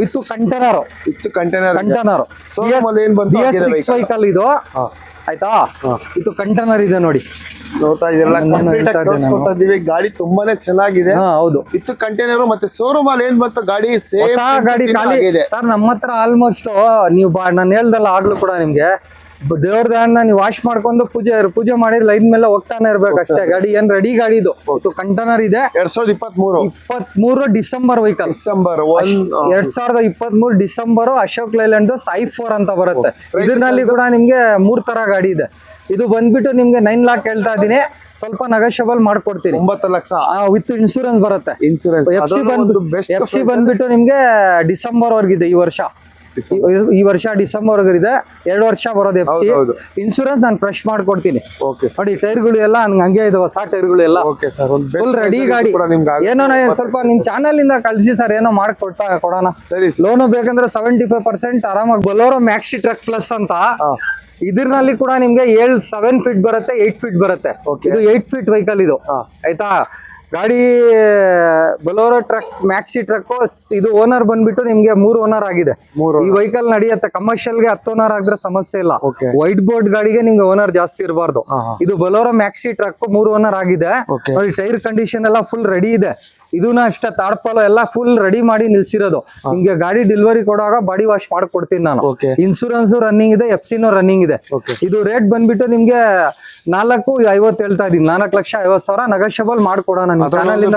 With container with container container six vehicle ಇದು. ಆಯ್ತಾ. ಇದು ಕಂಟೈನರ್ ಇದೆ ನೋಡಿ. ನೋಡ್ತಾ ಇದೆಲ್ಲ ಕಂಪ್ಲೀಟ್ ಹೇಳ್ತಾ ಆಗಿ ಇದ್ದೇನೆ ಇದೀವಿ. ಗಾಡಿ ತುಂಬಾನೇ ಚೆನ್ನಾಗಿದೆ. ಹೌದು. ಇತ್ತು ಕಂಟೈನರ್ ಮತ್ತೆ ಶೋರೂಮ್ ಅಲ್ಲಿ ಏನ್ ಬಂತು? ಗಾಡಿ ಸೇಮ್ ಗಾಡಿ ಖಾಲಿ. ಇದೆ ಸರ್ ನಮ್ಮ ಹತ್ರ ಆಲ್ಮೋಸ್ಟ್ ನೀವು ಬಾ ನಾನು ಹೇಳ್ದಲ್ಲ ಆಗ್ಲೂ ಕೂಡ ನಿಮ್ಗೆ. ದೇವ್ರ ದಾನ ನೀವು ವಾಶ್ ಮಾಡ್ಕೊಂಡು ಪೂಜೆ ಪೂಜೆ ಮಾಡಿ ಲೈನ್ ಮೇಲೆ ಹೋಗ್ತಾನೆ ಇರ್ಬೇಕು ಅಷ್ಟೇ. ಗಾಡಿ ಏನ್ ರೆಡಿ ಗಾಡಿ ಇದು? ಕಂಟೈನರ್ ಇದೆ ಎರಡ್ ಸಾವಿರದ ಇಪ್ಪತ್ತ್ ಮೂರು ಇಪ್ಪತ್ತ್ ಮೂರು ಡಿಸೆಂಬರ್ ವೆಹಿಕಲ್ ಡಿಸೆಂಬರ್ ಎರಡ್ ಸಾವಿರದ ಇಪ್ಪತ್ತ್ ಮೂರು ಡಿಸೆಂಬರ್ ಅಶೋಕ್ ಲೈಲ್ಯಾಂಡ್ ಸೈ ಫೋರ್ ಅಂತ ಬರುತ್ತೆ. ಇದರಲ್ಲಿ ಕೂಡ ನಿಮ್ಗೆ ಮೂರ್ ತರ ಗಾಡಿ ಇದೆ. ಇದು ಬಂದ್ಬಿಟ್ಟು ನಿಮ್ಗೆ ನೈನ್ ಲಾಕ್ ಹೇಳ್ತಾ ಇದೀನಿ ಸ್ವಲ್ಪ ನೆಗೋಷಿಯಬಲ್ ಮಾಡ್ಕೊಡ್ತೀನಿ. ಒಂಬತ್ತು ಲಕ್ಷ. ವಿತ್ ಇನ್ಶೂರೆನ್ಸ್ ಬರುತ್ತೆ. ಇನ್ಶೂರೆನ್ಸ್ ಎಫ್ ಸಿ ಬಂದ್ಬಿಟ್ಟು ಎಫ್ ಸಿ ಬಂದ್ಬಿಟ್ಟು ನಿಮ್ಗೆ ಡಿಸೆಂಬರ್ ವರ್ಗಿದೆ ಈ ವರ್ಷ. ಈ- ವರ್ಷ ಡಿಸೆಂಬರ್ ವರ್ಗಿದೆ. ಎರಡು ವರ್ಷ ಬರೋದು ಎಫ್ ಸಿ ಇನ್ಶೂರೆನ್ಸ್ ನಾನು ಫ್ರೆಶ್ ಮಾಡ್ಕೊಡ್ತೀನಿ. ನೋಡಿ ಟೈರ್ಗಳು ಎಲ್ಲ ಹಂಗೆ ಹಂಗೆ ಇದೆ ಹೊಸ ಟೈರ್ಗಳು ಎಲ್ಲ. ಫುಲ್ ರೆಡಿ ಗಾಡಿ. ಏನೋ ಸ್ವಲ್ಪ ನಿಮ್ ಚಾನಲ್ ಇಂದ ಕಳಿಸಿ ಸರ್ ಏನೋ ಮಾಡ್ಕೊಡ್ತಾ ಕೊಡೋಣ. ಸರಿ ಲೋನು ಬೇಕಂದ್ರೆ ಸೆವೆಂಟಿ ಫೈವ್ ಪರ್ಸೆಂಟ್ ಆರಾಮಾಗಿ ಬಲೋರೋ ಮ್ಯಾಕ್ಸಿ ಟ್ರಕ್ ಪ್ಲಸ್ ಅಂತ. ಇದ್ರಲ್ಲಿ ಕೂಡ ನಿಮ್ಗೆ ಏಳ್ ಸೆವೆನ್ ಫೀಟ್ ಬರುತ್ತೆ ಏಟ್ ಫೀಟ್ ಬರುತ್ತೆ. ಇದು ಏಟ್ ಫೀಟ್ ವೆಹಿಕಲ್ ಇದು. ಆಯ್ತಾ? ಗಾಡಿ ಬೊಲೋರೋ ಟ್ರಕ್ ಮ್ಯಾಕ್ಸಿ ಟ್ರಕ್ ಇದು ಓನರ್ ಬಂದ್ಬಿಟ್ಟು ನಿಮ್ಗೆ ಮೂರು ಓನರ್ ಆಗಿದೆ. ಈ ವೆಹಿಕಲ್ ನಡೆಯುತ್ತೆ ಕಮರ್ಷಿಯಲ್ಗೆ ಹತ್ತು ಓನರ್ ಆಗಿದ್ರೆ ಸಮಸ್ಯೆ ಇಲ್ಲ. ವೈಟ್ ಬೋರ್ಡ್ ಗಾಡಿಗೆ ನಿಮ್ಗೆ ಓನರ್ ಜಾಸ್ತಿ ಇರಬಾರ್ದು. ಇದು ಬೊಲೋರೋ ಮ್ಯಾಕ್ಸಿ ಟ್ರಕ್ ಮೂರು ಓನರ್ ಆಗಿದೆ. ನೋಡಿ ಟೈರ್ ಕಂಡೀಷನ್ ಎಲ್ಲ ಫುಲ್ ರೆಡಿ ಇದೆ. ಇದನ್ನ ಅಷ್ಟೇ ತಾಡ್ಪಾಲು ಎಲ್ಲ ಫುಲ್ ರೆಡಿ ಮಾಡಿ ನಿಲ್ಸಿರೋದು. ನಿಮ್ಗೆ ಗಾಡಿ ಡೆಲಿವರಿ ಕೊಡುವಾಗ ಬಾಡಿ ವಾಶ್ ಮಾಡ್ಕೊಡ್ತೀನಿ ನಾನು. ಇನ್ಶೂರೆನ್ಸ್ ಇನ್ಸೂರೆನ್ಸ್ ರನ್ನಿಂಗ್ ಇದೆ ಎಫ್ ಸಿನೂ ರನ್ನಿಂಗ್ ಇದೆ ಇದು ರೇಟ್ ಬಂದ್ಬಿಟ್ಟು ನಿಮ್ಗೆ ನಾಲ್ಕು ಐವತ್ತು ಹೇಳ್ತಾ ಇದೀನಿ ನಾಲ್ಕು ಲಕ್ಷ ಐವತ್ತು ಸಾವಿರ ನಗಶಬಲ್ ಮಾಡ್ಕೊಡೋಣ ನಿಮ್ ಚಾನಲ್ ಇಂದ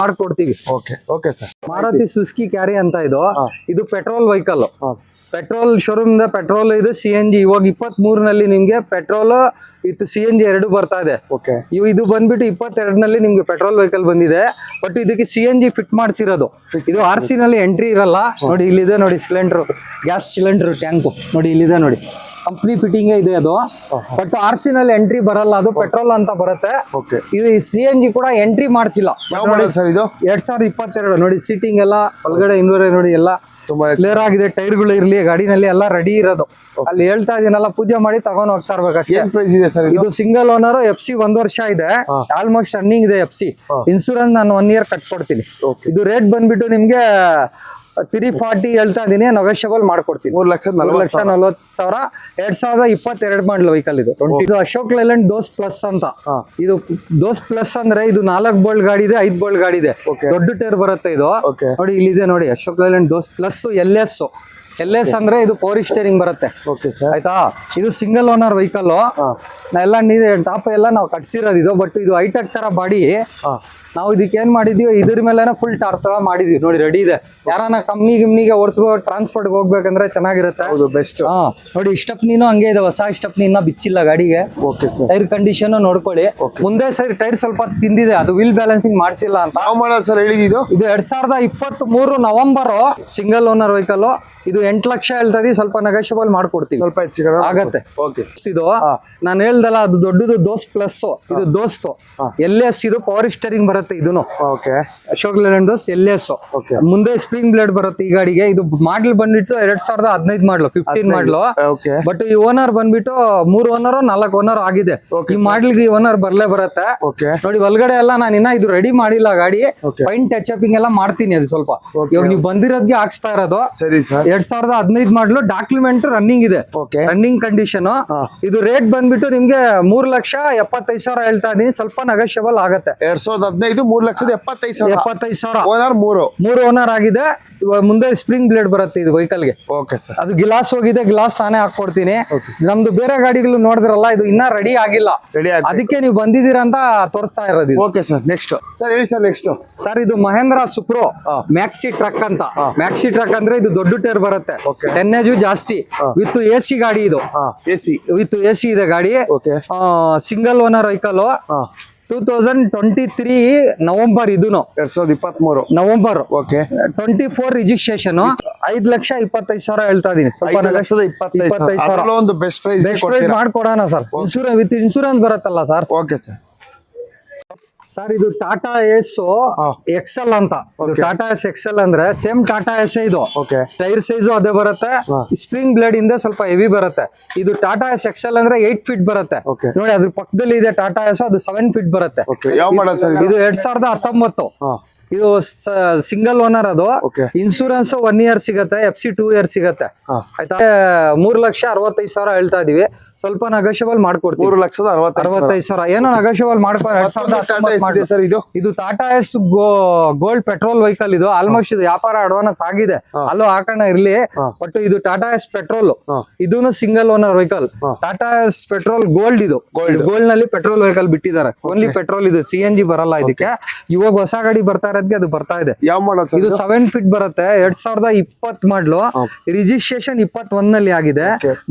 ಮಾಡ್ಕೊಡ್ತೀವಿ. Okay okay sir. Maruti Suzuki Carry ಅಂತ ಇದು. ಇದು ಪೆಟ್ರೋಲ್ ವೆಹಿಕಲ್. ಪೆಟ್ರೋಲ್ ಶೋರೂಮ್ ಇಂದ ಪೆಟ್ರೋಲ್ ಇದು ಸಿ ಎನ್ ಜಿ ಇವಾಗ ಇಪ್ಪತ್ತ್ ಮೂರನಲ್ಲಿ ನಿಮ್ಗೆ ಪೆಟ್ರೋಲ್ ಇತ್ತು ಸಿ ಎನ್ ಜಿ ಎರಡು ಬರ್ತಾ ಇದೆ. ಇದು ಬಂದ್ಬಿಟ್ಟು ಇಪ್ಪತ್ತೆರಡನಲ್ಲಿ ನಿಮ್ಗೆ ಪೆಟ್ರೋಲ್ ವೆಹಿಕಲ್ ಬಂದಿದೆ. ಬಟ್ ಇದಕ್ಕೆ ಸಿ ಎನ್ ಜಿ ಫಿಟ್ ಮಾಡಿಸಿರೋದು. ಇದು ಆರ್ ಸಿ ನಲ್ಲಿ ಎಂಟ್ರಿ ಇರಲ್ಲ. ನೋಡಿ ಇಲ್ಲಿದೆ ನೋಡಿ ಸಿಲಿಂಡರ್ ಗ್ಯಾಸ್ ಸಿಲಿಂಡರ್ ಟ್ಯಾಂಕು ನೋಡಿ ಇಲ್ಲಿದೆ ನೋಡಿ. ಕಂಪ್ನಿ ಫಿಟ್ಟಿಂಗ್ ಇದೆ ಅದು. ಬಟ್ ಆರ್ ಸಿ ನಲ್ಲಿ ಎಂಟ್ರಿ ಬರಲ್ಲ ಅದು ಪೆಟ್ರೋಲ್ ಅಂತ ಬರುತ್ತೆ. ಇದು ಸಿ ಎನ್ ಜಿ ಕೂಡ ಎಂಟ್ರಿ ಮಾಡಿಸಿಲ್ಲ. ಎರಡ್ ಸಾವಿರದ ಇಪ್ಪತ್ತೆರಡು ನೋಡಿ ಸೀಟಿಂಗ್ ಎಲ್ಲ ಒಳಗಡೆ ಇನ್ವರೆ ನೋಡಿ ಎಲ್ಲ ತುಂಬಾ ಕ್ಲಿಯರ್ ಆಗಿದೆ ಟೈರ್ಗಳು ಇರ್ಲಿ ಗಾಡಿನಲ್ಲಿ ಎಲ್ಲ ರೆಡಿ ಇರೋದು. ಅಲ್ಲಿ ಹೇಳ್ತಾ ಇದೀನಲ್ಲ ಪೂಜೆ ಮಾಡಿ ತಗೊಂಡ್ ಹೋಗ್ತಾ ಇರ್ಬೇಕಷ್ಟೇ. ಇದೆ ಸರ್ ಇದು? ಸಿಂಗಲ್ ಓನರ್ ಎಫ್ ಸಿ ಒಂದ್ ವರ್ಷ ಇದೆ. ಆಲ್ಮೋಸ್ಟ್ ರನ್ನಿಂಗ್ ಇದೆ ಎಫ್ ಸಿ. ಇನ್ಸೂರೆನ್ಸ್ ನಾನು ಒನ್ ಇಯರ್ ಕಟ್ಕೊಡ್ತೀನಿ. ಇದು ರೇಟ್ ಬಂದ್ಬಿಟ್ಟು ನಿಮ್ಗೆ ತ್ರೀ ಫಾರ್ಟಿ ಹೇಳ್ತಾ ಇದೀನಿ ನೆಗೋಷಿಯಬಲ್ ಮಾಡ್ಕೊಡ್ತೀನಿ. ಮೂರ್ ಲಕ್ಷ ಮೂರು ಲಕ್ಷ ನಲ್ವತ್ತು ಸಾವಿರ ಎರಡ್ ಸಾವಿರದ ಇಪ್ಪತ್ತೆರಡು ಮಾಡಲ್ ವೆಹಿಕಲ್ ಇದು. ಇದು ಅಶೋಕ್ ಲೇಲ್ಯಾಂಡ್ ದೋಸ್ ಪ್ಲಸ್ ಅಂತ. ಇದು ದೋಸ್ ಪ್ಲಸ್ ಅಂದ್ರೆ ಇದು ನಾಲ್ಕು ಬೋಲ್ಡ್ ಗಾಡಿ ಇದೆ ಐದು ಬೋಲ್ಡ್ ಗಾಡಿ ಇದೆ. ದೊಡ್ಡ ಟೈರ್ ಬರುತ್ತೆ ಇದು. ನೋಡಿ ಇಲ್ಲಿದೆ ನೋಡಿ Ashok Leyland Dost plus L S L S ಅಂದ್ರೆ ಇದು ಪವರ್ ಸ್ಟೇರಿಂಗ್ ಬರುತ್ತೆ. ಆಯ್ತಾ? ಇದು ಸಿಂಗಲ್ ಓನರ್ ವೆಹಿಕಲ್ ಎಲ್ಲ ನೀರು ಟಾಪ್ ಎಲ್ಲ ನಾವು ಕಟ್ಸಿರೋದು ಇದು ಬಟ್ ಇದು ಹೈಟೆಕ್ ತರ ಬಾಡಿ. ನಾವು ಇದಕ್ಕೆ ಏನ್ ಮಾಡಿದೀವಿ? ಇದ್ರ ಮೇಲೆನ ಫುಲ್ ಟಾರ್ ತರ ಮಾಡಿದೀವಿ. ನೋಡಿ ರೆಡಿ ಇದೆ. ಯಾರನ್ನ ಕಂಪ್ನಿ ಗಿಮ್ನಿಗೆ ಓಡಿಸ್ಬೋ ಟ್ರಾನ್ಸ್ಪೋರ್ಟ್ ಹೋಗ್ಬೇಕಂದ್ರೆ ಚೆನ್ನಾಗಿರುತ್ತೆ. ಹೌದು ಬೆಸ್ಟ್ ಹಾ ನೋಡಿ ಸ್ಟೆಪ್ನಿನೂ ಹಂಗೆ ಇದೆ. ಹೊಸ ಸ್ಟೆಪ್ನಿ ಇನ್ನ ಬಿಚ್ಚಿಲ್ಲ ಗಾಡಿಗೆ. ಓಕೆ ಸರ್ ಟೈರ್ ಕಂಡೀಷನ್ ನೋಡ್ಕೊಳ್ಳಿ. ಮುಂದೆ ಸರ್ ಟೈರ್ ಸ್ವಲ್ಪ ತಿಂದಿದೆ. ಅದು ವಿಲ್ ಬ್ಯಾಲೆನ್ಸಿಂಗ್ ಮಾಡಿಸಿಲ್ಲ ಅಂತ. ಯಾವ ಮಾಡಲ್ ಸರ್ ಹೇಳಿದ್ದು ಇದು? ಇದು ಎರಡ್ ಸಾವಿರದ ಇಪ್ಪತ್ತ್ ಮೂರು ನವೆಂಬರ್ ಸಿಂಗಲ್ ಓನರ್ ವೆಹಿಕಲ್ ಇದು ಎಂಟು ಲಕ್ಷ ಹೇಳ್ತಾ ಇದೀವಿ ಸ್ವಲ್ಪ ನೆಗೋಷಿಯಬಲ್ ಮಾಡ್ಕೊಡ್ತೀವಿ ಸ್ವಲ್ಪ ಹೆಚ್ಚಿಗೆ ಆಗತ್ತೆ. ಓಕೆ ಇದು. ನಾನು ಹೇಳ್ದಲ್ಲ ಅದು ದೊಡ್ಡದು ದೋಸ್ ಪ್ಲಸ್ ಇದು ದೋಸ್ತು. ಎಲ್ ಎಸ್ ಇದು ಪವರ್ ಸ್ಟೇರಿಂಗ್ ಬರುತ್ತೆ ಇದನ್ನು ಇದೂನು. Okay Ashok Leyland L S okay ಮುಂದೆ ಸ್ಪ್ರಿಂಗ್ ಬ್ಲೇಡ್ ಬರುತ್ತೆ ಈ ಗಾಡಿಗೆ. ಇದು ಮಾಡ್ಲ್ ಬಂದ್ಬಿಟ್ಟು ಎರಡ್ ಸಾವಿರದ ಹದಿನೈದು model fifteen model okay but ಈ ಓನರ್ ಬಂದ್ಬಿಟ್ಟು ಮೂರು ಓನರ್ ನಾಲ್ಕು ಓನರ್ ಆಗಿದೆ. ಈ ಮಾಡ್ಲಿಗೆ ಈ ಓನರ್ ಬರ್ಲೇ ಬರುತ್ತೆ. ನೋಡಿ ಒಳಗಡೆ ಎಲ್ಲ ನಾನು ಇನ್ನ ಇದು ರೆಡಿ ಮಾಡಿಲ್ಲ ಗಾಡಿ. ಪೈಂಟ್ ಟಚ್ ಅಪಿಂಗ್ ಎಲ್ಲ ಮಾಡ್ತೀನಿ ಅದು ಸ್ವಲ್ಪ. ಇವಾಗ ನೀವು ಬಂದಿರೋದ್ಗೆ ಹಾಕ್ಸ್ತಾ ಇರೋದು. ಸರಿ ಸರ್ ಎರಡ್ ಸಾವಿರದ ಹದಿನೈದು ಮಾಡಲು ಡಾಕ್ಯುಮೆಂಟ್ ರನ್ನಿಂಗ್ ಇದೆ. ಓಕೆ ರನ್ನಿಂಗ್ ಕಂಡೀಷನ್ ಇದು ರೇಟ್ ಬಂದ್ಬಿಟ್ಟು ನಿಮ್ಗೆ ಮೂರ್ ಲಕ್ಷ ಎಪ್ಪತ್ತೈದು ಸಾವಿರ ಹೇಳ್ತಾ ಇದೀನಿ. ಸ್ವಲ್ಪ ನೆಗೋಷಿಯಬಲ್ ಆಗುತ್ತೆ. ಎರಡ್ ಸಾವಿರದ ಹದಿನೈದು ಮೂರ್ ಲಕ್ಷದ ಎಪ್ಪತ್ತೈದು ಸಾವಿರ. ಎಪ್ಪತ್ತೈದು ಸಾವಿರ. ಓನರ್ ಮೂರು. ಮೂರು ಓನರ್ ಆಗಿದೆ. ಮುಂದೆ ಸ್ಪ್ರಿಂಗ್ ಬ್ಲೇಡ್ ಬರುತ್ತೆ ಇದು ವೆಹಿಕಲ್ಗೆ ಓಕೆ ಸರ್ ಅದು ಗ್ಲಾಸ್ ಹೋಗಿದೆ ಗ್ಲಾಸ್ ತಾನೇ ಹಾಕೊಡ್ತೀನಿ ನಮ್ದು ಬೇರೆ ಗಾಡಿಗಳು ನೋಡಿದ್ರಲ್ಲ ಇದು ಇನ್ನ ರೆಡಿ ಆಗಿಲ್ಲ. ರೆಡಿ ಅದಕ್ಕೆ ನೀವು ಬಂದಿದ್ದೀರಾ ಅಂತ ತೋರಿಸ್ತಾ ಇರೋದು ಓಕೆ ಸರ್ ನೆಕ್ಸ್ಟ್ ಸರ್ ಹೇಳಿ ಸರ್ ನೆಕ್ಸ್ಟ್ ಸರ್ ಇದು ಮಹೇಂದ್ರ ಸುಪ್ರೋ ಮ್ಯಾಕ್ಸಿ ಟ್ರಕ್ ಅಂತ. ಮ್ಯಾಕ್ಸಿ ಟ್ರಕ್ ಅಂದ್ರೆ ಇದು ದೊಡ್ಡ ಟೈರ್ ಬರುತ್ತೆ. ಟೆನ್ ಏಜ್ ಜಾಸ್ತಿ. ವಿತ್ ಎ ಸಿ ಗಾಡಿ ಇದು. ವಿತ್ ಎ ಸಿ ಇದೆ ಗಾಡಿ. Single owner vehicle two thousand twenty three November ಇದೂನು. ಎರಡ್ ಸಾವಿರದ ಇಪ್ಪತ್ತ್ ಮೂರು November okay twenty four registration ಐದ್ ಲಕ್ಷ ಇಪ್ಪತ್ತೈದು ಸಾವಿರ ಹೇಳ್ತಾ ಇದೀನಿ. ಇಪ್ಪತ್ತೈದು ಸಾವಿರ. ಒಂದು ಬೆಸ್ಟ್ ಪ್ರೈಸ್ ಮಾಡ್ಕೊಡೋಣ ಸರ್. ಇನ್ಸೂರೆನ್ಸ್ ವಿತ್ ಇನ್ಸೂರೆನ್ಸ್ ಬರುತ್ತಲ್ಲ ಸರ್. ಓಕೆ ಸರ್ ಸರ್ ಇದು ಟಾಟಾ ಎಸ್. ಎಕ್ಸೆಲ್ ಅಂತ. ಟಾಟಾ ಎಸ್ ಎಕ್ಸೆಲ್ ಅಂದ್ರೆ ಸೇಮ್ ಟಾಟಾ ಎಸ್ ಇದು. ಟೈರ್ ಸೈಜು ಅದೇ ಬರುತ್ತೆ. ಸ್ಪ್ರಿಂಗ್ ಬ್ಲೇಡ್ ಇಂದ ಸ್ವಲ್ಪ ಹೆವಿ ಬರುತ್ತೆ. ಇದು ಟಾಟಾ ಎಸ್ ಎಕ್ಸೆಲ್ ಅಂದ್ರೆ ಏಟ್ ಫೀಟ್ ಬರುತ್ತೆ. ನೋಡಿ ಅದ್ರ ಪಕ್ಕದಲ್ಲಿ ಇದೆ ಟಾಟಾ ಎಸ್ ಅದು ಸೆವೆನ್ ಫೀಟ್ ಬರುತ್ತೆ. ಇದು? ಎರಡ್ ಸಾವಿರದ ಹತ್ತೊಂಬತ್ತು. ಇದು ಸಿಂಗಲ್ ಓನರ್ ಅದು. ಇನ್ಸೂರೆನ್ಸ್ ಒನ್ ಇಯರ್ ಸಿಗತ್ತೆ ಎಫ್ ಸಿ ಟೂ ಇಯರ್ ಸಿಗತ್ತೆ. ಆಯ್ತಾ? ಮೂರ್ ಲಕ್ಷ ಅರವತ್ತೈದು ಸಾವಿರ ಹೇಳ್ತಾ ಇದೀವಿ. ಸ್ವಲ್ಪ ನಗಶಬಲ್ ಮಾಡ್ಕೊಡ್ತೀವಿ. ಮೂರು ಲಕ್ಷದ ಅರವತ್ತೈದು ಸಾವಿರ. ಏನೋ ನಗಶಬಲ್ ಮಾಡ್ಕೊ ಎರಡ್ ಟಾಟಾ ಎಸ್ ಇದೆ Tata Ace gold petrol vehicle ಇದು. ಆಲ್ಮೋಸ್ಟ್ ಇದು ವ್ಯಾಪಾರ ಅಡ್ವಾನ್ಸ್ ಆಗಿದೆ. ಅಲ್ಲೂ ಹಾಕೋಣ ಇರ್ಲಿ. ಬಟ್ ಇದು ಟಾಟಾ ಎಸ್ ಪೆಟ್ರೋಲ್ ಇದೂನು single owner vehicle. Tata Ace petrol gold ಇದು. ಗೋಲ್ಡ್ನಲ್ಲಿ ಪೆಟ್ರೋಲ್ ವೆಹಿಕಲ್ ಬಿಟ್ಟಿದ್ದಾರೆ. ಓನ್ಲಿ ಪೆಟ್ರೋಲ್ ಇದು. ಸಿ ಎನ್ ಜಿ ಬರಲ್ಲ ಇದಕ್ಕೆ. ಇವಾಗ ಹೊಸ ಗಾಡಿ ಬರ್ತಾ ಇರೋದಕ್ಕೆ ಅದು ಬರ್ತಾ ಇದೆ. ಯಾವ ಮಾಡಲ್ ಸರ್ ಇದು ಸೆವೆನ್ ಫೀಟ್ ಬರುತ್ತೆ ಎರಡ್ ಸಾವಿರದ ಇಪ್ಪತ್ ಮಾಡ್ಲು. ರಿಜಿಸ್ಟ್ರೇಷನ್ ಇಪ್ಪತ್ನಲ್ಲಿ ಆಗಿದೆ.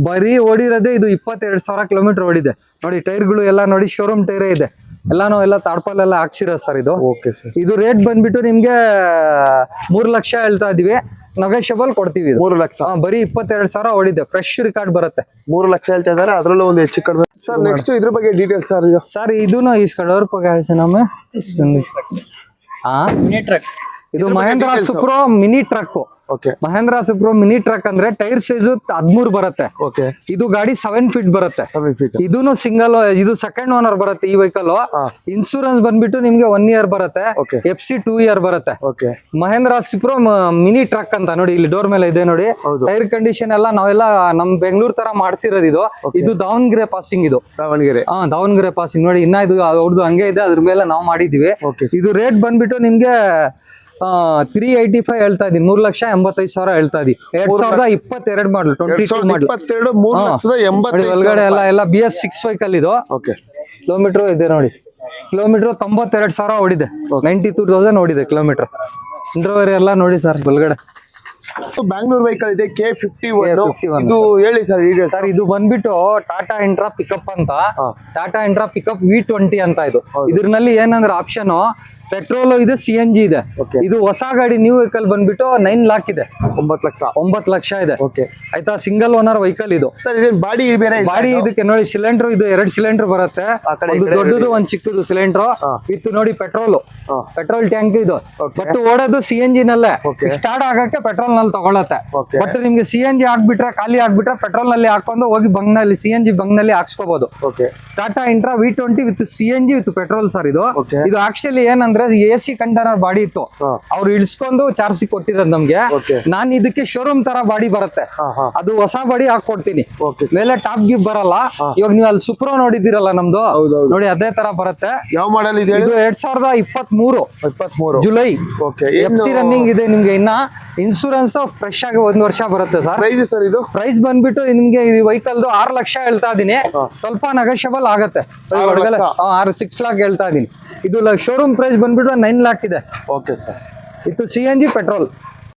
ಬರೀ ಓಡಿರೋದೇ ಇದು ಇಪ್ಪತ್ತೆರಡ್ ಸಾವಿರ ಕಿಲೋಮೀಟರ್ ಓಡಿದೆ. ನೋಡಿ ಟೈರ್ಗಳು ಎಲ್ಲ ನೋಡಿ ಶೋರೂಮ್ ಟೈರೇ ಇದೆ. ಎಲ್ಲಾನು ಎಲ್ಲ ತಾಡ್ಪಾಲ್ ಎಲ್ಲ ಹಾಕ್ಸಿರೋ ಸರ್ ಇದು ಇದು ರೇಟ್ ಬಂದ್ಬಿಟ್ಟು ನಿಮ್ಗೆ ಮೂರ್ ಲಕ್ಷ ಹೇಳ್ತಾ ಇದೀವಿ. ನಗೇಶಬಲ್ ಕೊಡ್ತೀವಿ ಮೂರು ಲಕ್ಷ. ಬರೀ ಇಪ್ಪತ್ತೆರಡು ಸಾವಿರ ಓಡಿದೆ. ಫ್ರೆಶ್ ರಿಕಾರ್ಡ್ ಬರುತ್ತೆ. ಮೂರು ಲಕ್ಷ ಹೇಳ್ತಾ ಇದಾರೆ ಅದರಲ್ಲೂ ಒಂದು ಹೆಚ್ಚು ಕಡಿಮೆ. ಸರ್ ನೆಕ್ಸ್ಟ್ ಇದ್ರ ಬಗ್ಗೆ ಡೀಟೇಲ್ಸ್ ಸರ್ ಇದು ಸರ್ ಇದೂನು ಇಸ್ಕೊಂಡವ್ರ ಬಗ್ಗೆ ನಮ್ಮ ಹಾ ಟ್ರಕ್. ಇದು Mahindra Supro mini truck Mahindra Supro mini truck ಅಂದ್ರೆ ಟೈರ್ ಸೈಜ್ ಹದ್ಮೂರ್ ಬರುತ್ತೆ. ಇದು ಗಾಡಿ ಸೆವೆನ್ ಫೀಟ್ ಬರುತ್ತೆ. ಇದೂನು ಸಿಂಗಲ್ ಇದು ಸೆಕೆಂಡ್ ಓನರ್ ಬರುತ್ತೆ ಈ ವೆಹಿಕಲ್ ಇನ್ಶೂರೆನ್ಸ್ ಇನ್ಸೂರೆನ್ಸ್ ಬಂದ್ಬಿಟ್ಟು ನಿಮ್ಗೆ ಒನ್ ಇಯರ್ ಬರುತ್ತೆ. ಎಫ್ ಸಿ ಟೂ ಇಯರ್ ಬರುತ್ತೆ. ಮಹೇಂದ್ರ ಸುಪ್ರೋ ಮಿನಿ ಟ್ರಕ್ ಅಂತ ನೋಡಿ ಇಲ್ಲಿ ಡೋರ್ ಮೇಲೆ ಇದೆ ನೋಡಿ. ಟೈರ್ ಕಂಡೀಷನ್ ಎಲ್ಲ ನಾವೆಲ್ಲ ನಮ್ ಬೆಂಗಳೂರ್ ತರ ಮಾಡ್ಸಿರೋದು ಇದು. ಇದು ದಾವಣಗೆರೆ ಪಾಸಿಂಗ್ ಇದು. ದಾವಣಗೆರೆ. ಹಾ ದಾವಣಗೆರೆ ಪಾಸಿಂಗ್ ನೋಡಿ ಇನ್ನ ಇದು ಅವ್ರದ್ದು ಹಂಗೆ ಇದೆ ಅದ್ರ ಮೇಲೆ ನಾವು ಮಾಡಿದೀವಿ ಇದು ರೇಟ್ ಬಂದ್ಬಿಟ್ಟು ನಿಮ್ಗೆ ತ್ರೀ ಏಯ್ಟಿ ಫೈವ್ ಹೇಳ್ತಾ ಇದೀನಿ ಮೂರ್ ಲಕ್ಷ ಎಂಬತ್ತೈದು ಸಾವಿರ ಹೇಳ್ತಾ ಇದೀನಿ ಎರಡ್ ಸಾವಿರದ ಇಪ್ಪತ್ತೆರಡು ಮಾಡಲ್ ಟ್ವೆಂಟಿ ಟೂ ಮಾಡ್ಲು ಒಳಗಡೆ ಎಲ್ಲ ಎಲ್ಲ ಬಿ ಎಸ್ ಸಿಕ್ಸ್ ವೆಹಿಕಲ್ ಇದು. ಕಿಲೋಮೀಟರ್ ಇದೆ ನೋಡಿ. ಕಿಲೋಮೀಟರ್ ತೊಂಬತ್ತೆರಡು ಸಾವಿರ ಓಡಿದೆ. ನೈಂಟಿ ಟೂ ತೌಸಂಡ್ ಓಡಿದೆ ಕಿಲೋಮೀಟರ್ ಇಂಟ್ರವರ್ ಎಲ್ಲ ನೋಡಿ ಸರ್ ಒಳಗಡೆ. ಬ್ಯಾಂಗ್ಳೂರ್ ವೆಹಿಕಲ್ ಇದೆ ಕೆ ಫಿಫ್ಟಿ ಒನ್ K51. ಇದು ಹೇಳಿ ಸರ್ ಸರ್ ಇದು ಬಂದ್ಬಿಟ್ಟು ಟಾಟಾ ಇಂಟ್ರಾ ಪಿಕಪ್ ಅಂತ. Tata Intra pickup V twenty ಅಂತ ಇದು. ಇದ್ರಲ್ಲಿ ಏನಂದ್ರೆ ಆಪ್ಷನ್ ಪೆಟ್ರೋಲ್ ಇದೆ ಸಿ ಎನ್ ಜಿ ಇದೆ. ಇದು ಹೊಸ ಗಾಡಿ ನ್ಯೂ ವೆಹಿಕಲ್ ಬಂದ್ಬಿಟ್ಟು ನೈನ್ ಲಾಕ್ ಇದೆ. ಒಂಬತ್ತು ಲಕ್ಷ. ಒಂಬತ್ತು ಲಕ್ಷ ಇದೆ. ಆಯ್ತಾ? ಸಿಂಗಲ್ ಓನರ್ ವೆಹಿಕಲ್ ಇದು. ಬಾಡಿ ಬಾಡಿ ಇದಕ್ಕೆ ನೋಡಿ ಸಿಲಿಂಡರ್ ಇದು ಎರಡು ಸಿಲಿಂಡರ್ ಬರುತ್ತೆ. ಒಂದು ದೊಡ್ಡದು ಒಂದು ಚಿಕ್ಕದು ಸಿಲಿಂಡರ್ ಇತ್ತು ವಿತ್ ನೋಡಿ ಪೆಟ್ರೋಲ್ ಪೆಟ್ರೋಲ್ ಟ್ಯಾಂಕ್ ಇದು. ಬಟ್ ಓಡೋದು ಸಿ ಎನ್ ಜಿ ನಲ್ಲೇ. ಸ್ಟಾರ್ಟ್ ಆಗಕ್ಕೆ ಪೆಟ್ರೋಲ್ನಲ್ಲಿ ತಗೊಳತ್ತೆ. ಬಟ್ ನಿಮ್ಗೆ ಸಿ ಎನ್ ಜಿ ಹಾಕ್ಬಿಟ್ರೆ ಖಾಲಿ ಆಗ್ಬಿಟ್ರೆ ಪೆಟ್ರೋಲ್ನಲ್ಲಿ ಹಾಕೊಂಡು ಹೋಗಿ ಬಂಗ್ನಲ್ಲಿ ಸಿ ಎನ್ ಜಿ ಬಂಗ್ನಲ್ಲಿ ಹಾಕ್ಸ್ಕೋಬಹುದು Tata Intra V twenty with C N G with petrol sir ಇದು ಇದು ಆಕ್ಚುಲಿ ಏನಂದ್ರೆ ಎ ಸಿ ಕಂಟೈನರ್ ಬಾಡಿ ಇತ್ತು. ಅವ್ರು ಇಳಿಸ್ಕೊಂಡು ಚಾರ್ಜ್ ಕೊಟ್ಟಿರೋದು ನಮ್ಗೆ. ನಾನು ಇದಕ್ಕೆ ಶೋರೂಮ್ ತರ ಬಾಡಿ ಬರುತ್ತೆ. ಅದು ಹೊಸ ಬಾಡಿ ಹಾಕೊಡ್ತೀನಿ. ಮೇಲೆ ಟಾಪ್ ಗಿಫ್ ಬರಲ್ಲ. ಇವಾಗ ನೀವು ಅಲ್ಲಿ ಸುಪ್ರೋ ನೋಡಿದಿರಲ್ಲ ನಮ್ದು? ನೋಡಿ ಅದೇ ತರ ಬರುತ್ತೆ. ಯಾವ ಮಾಡಲ್ ಇದೆ ಇದು ಎರಡ್ ಸಾವಿರದ ಇಪ್ಪತ್ತ್ ಮೂರು ಜುಲೈ. ಎಫ್ ಸಿ ರನ್ನಿಂಗ್ ಇದೆ ನಿಮ್ಗೆ ಇನ್ನ. ಇನ್ಸೂರೆನ್ಸ್ ಫ್ರೆಶ್ ಆಗಿ ಒಂದ್ ವರ್ಷ ಬರುತ್ತೆ ಸರ್ ಪ್ರೈಸ್ ಸರ್ ಇದು? ಪ್ರೈಸ್ ಬಂದ್ಬಿಟ್ಟು ನಿಮ್ಗೆ ಈ ವೆಹಿಕಲ್ ಆರು ಲಕ್ಷ ಹೇಳ್ತಾ ಇದೀನಿ. ಸ್ವಲ್ಪ ನೆಗೋಷಿಯಬಲ್ ಆಗತ್ತೆ. ಸಿಕ್ಸ್ ಲಾಕ್ ಹೇಳ್ತಾ ಇದೀನಿ. ಇದು ಶೋರೂಮ್ ಪ್ರೈಸ್ ಬಂದ್ಬಿಟ್ಟು ನೈನ್ ಲ್ಯಾಕ್ ಇದೆ. ಓಕೆ ಸರ್ ಇದು ಸಿ ಎನ್ ಜಿ ಪೆಟ್ರೋಲ್